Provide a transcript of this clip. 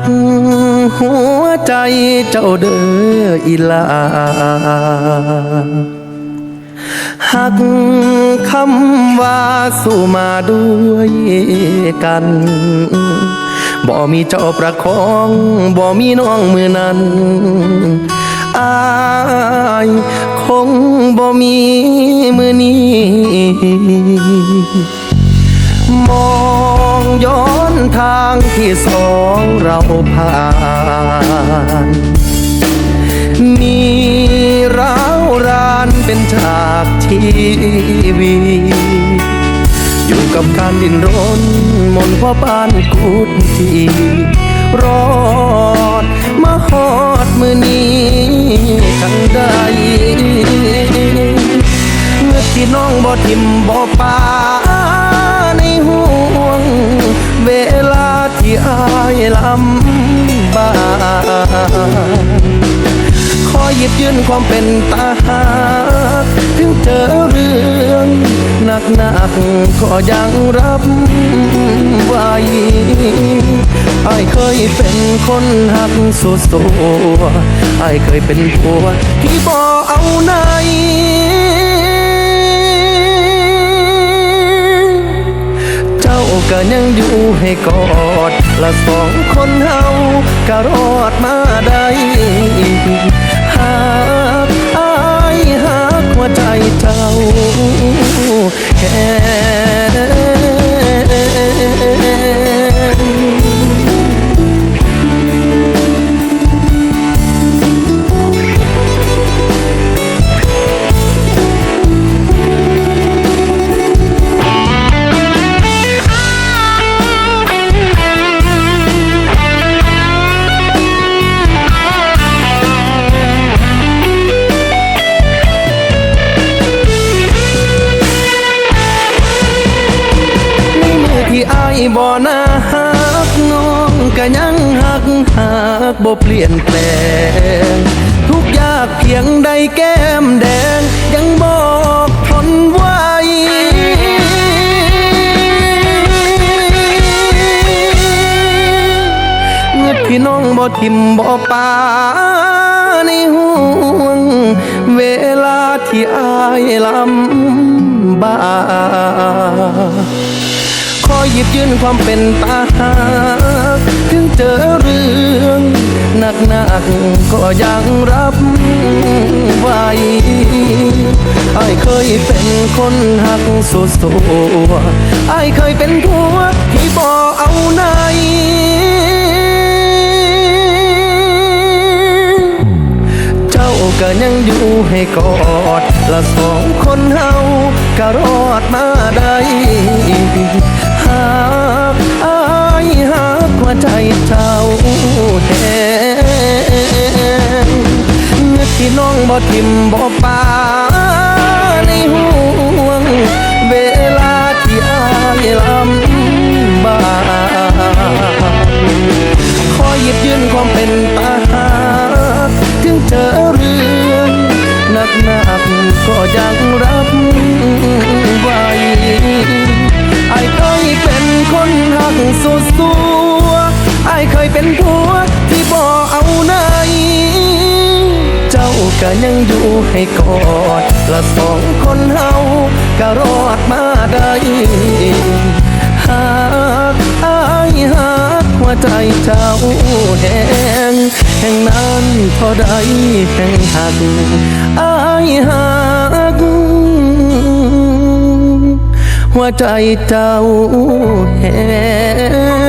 กหัวใจเจ้าเด้ออีลาหักคำว่าสู้มาด้วยกัน บ่มีเจ้าประคอง บ่มีน้องมือนั้นอายคงบ่มีมือนี้ มองย้อนทางที่สองเราผ่านมีร้าวรานเป็นฉากชีวีอยู่กับการดิ้นรนมนพ่อปานกุดทีรอดมาฮอดมือนี้ทังใดเมื่อที่น้องบ่ทิมบ่ปาายลำบากขอหยิบยื่นความเป็นตาหากถึงเจอเรื่องหนักหนักๆก็ยังรับไว้ไอายเคยเป็นคนหักสุดตัวไอายเคยเป็นผัวที่บ่เอาไหนเจ้าก็ยังอยู่ให้กอ ดละสองคนเฮาก็รอดมาได้หากอายหากหัวใจเจ้าแค่ บ่นาหักน้องก็ยังหักหักบ่เปลี่ยนแปลง ทุกยากเพียงใดแก้มแดง ยังบอกทนไว้พี่น้องบ่ทิมบ่ปา หยิบยื่นความเป็นตาหากถึงเจอเรื่องหนักหนักๆก็ยังรับไหวไอายเคยเป็นคนหักสุดตัวไอายเคยเป็นผัวที่บ่เอาไหนเจ้าก็ยังอยู่ให้กอดละสองคนเฮาก็รอดมาได้ ใจเจ้าแหงเงือกที่น้องบ่ทิมบ่ปาในห่วง เวลาที่อายลำบากขอหยิบยื่นความเป็นตาหาถึงเจอเรื่องหนักหนักๆก็ยังรับไว้ไอายเคยเป็นคนหักสุด ไอายเคยเป็นผัวที่บ่เอาไหนเจ้าก็ยังอยู่ให้กอด ละสองคนเฮาก็รอดมาได้หากอายหากหัวใจเจ้าแหงแห่งนั้นเท่าใดแห่งหักอายหักหัวใจเจ้าแหง